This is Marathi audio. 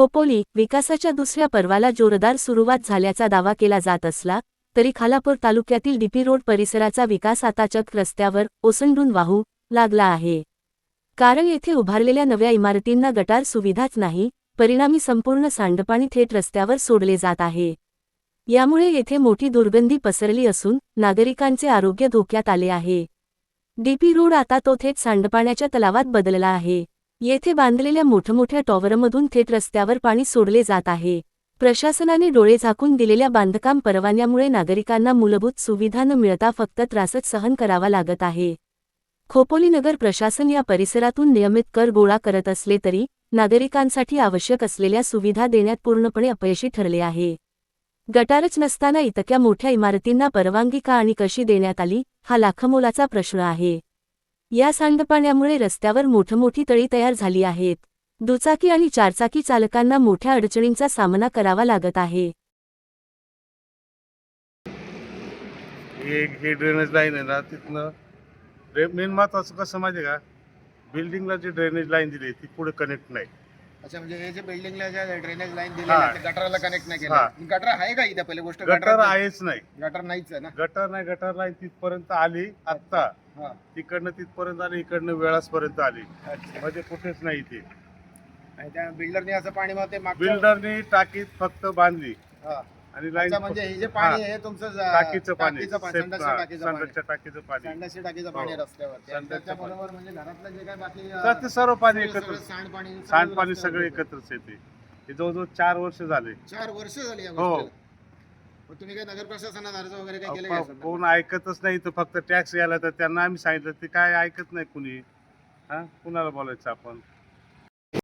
खोपोली विकासाच्या दुसऱ्या पर्वाला जोरदार सुरुवात झाल्याचा दावा केला जात असला तरी खालापूर तालुक्यातील डीपी रोड परिसराचा विकास आता चक रस्त्यावर ओसंडून वाहू लागला आहे. कारण येथे उभारलेल्या नव्या इमारतींना गटार सुविधाच नाही परिणामी संपूर्ण सांडपाणी थेट रस्त्यावर सोडले जात आहे. यामुळे येथे मोठी दुर्गंधी पसरली असून नागरिकांचे आरोग्य धोक्यात आले आहे. डीपी रोड आता तो थेट सांडपाण्याच्या तलावात बदलला आहे. येथे बांधलेल्या मोठमोठ्या टॉवरमधून थेट रस्त्यावर पाणी सोडले जात आहे. प्रशासनाने डोळे झाकून दिलेल्या बांधकाम परवान्यामुळे नागरिकांना मूलभूत सुविधा न मिळता फक्त त्रासच सहन करावा लागत आहे. खोपोली नगर प्रशासन या परिसरातून नियमित कर गोळा करत असले तरी नागरिकांसाठी आवश्यक असलेल्या सुविधा देण्यात पूर्णपणे अपयशी ठरले आहे. गटारच नसताना इतक्या मोठ्या इमारतींना परवानगी का आणि कशी देण्यात आली हा लाखमोलाचा प्रश्न आहे. या सांडपाण्यामुळे रस्त्यावर मोठमोठी तळी तयार झाली आहेत. दुचाकी आणि चारचाकी चालकांना मोठ्या अडचणींचा सामना करावा लागत आहे. हे हे ड्रेनेज लाईन आहे ना तिथनं मेन महत्वाचं कसं माहिती आहे का? बिल्डिंगला जी ड्रेनेज लाईन दिली आहे, ती पुढे कनेक्ट नाही. अच्छा म्हणजे हे जे बिल्डिंगला ज्या ड्रेनेज लाईन दिली हा. ते गटराला कनेक्ट नाही. केलं. गटर आहे का इथे पहिली? गोष्ट गटर आहेच नाही. गटर नाहीच आहे ना? गटर नाही गटर लाईन तिथपर्यंत आली आत्ता. तिकडनं तिथपर्यंत आली इकडनं वेळासपर्यंत आली. म्हणजे कुठेच नाही ती बिल्डरने असं पाणी मग ते मागचं- बिल्डरनी टाकीत फक्त बांधली. हा. आणि लाईन अच्छा, म्हणजे हे जे पाणी आहे तुमचं ज- टाकीचं पाणी. टाकीचं पाणी संडासच्या टाकीचं पाणी. संडासच्या टाकीचं पाणी. संडासच्या टाकीचं पाणी हो. बरोबर म्हणजे घरातलं जे काय बाकी तर ते सर्व पाणी सगळं- एकत्र. सगळं सांडपाणी सगळं सांडपाणी रस्त्यावर सगळे येतं. एकत्रच येते हे जवळजवळ चार वर्ष झाले. चार वर्ष झाली या हो. गोष्टीला. मग तुम्ही काय नगर प्रशासनात अर्ज वगैरे काय केलं कोण ऐकतच नाही तर फक्त टॅक्स यायला तर त्यांना आम्ही सांगितलं ते काय ऐकत नाही कुणी. हा? कुणाला बोलायचं आपण?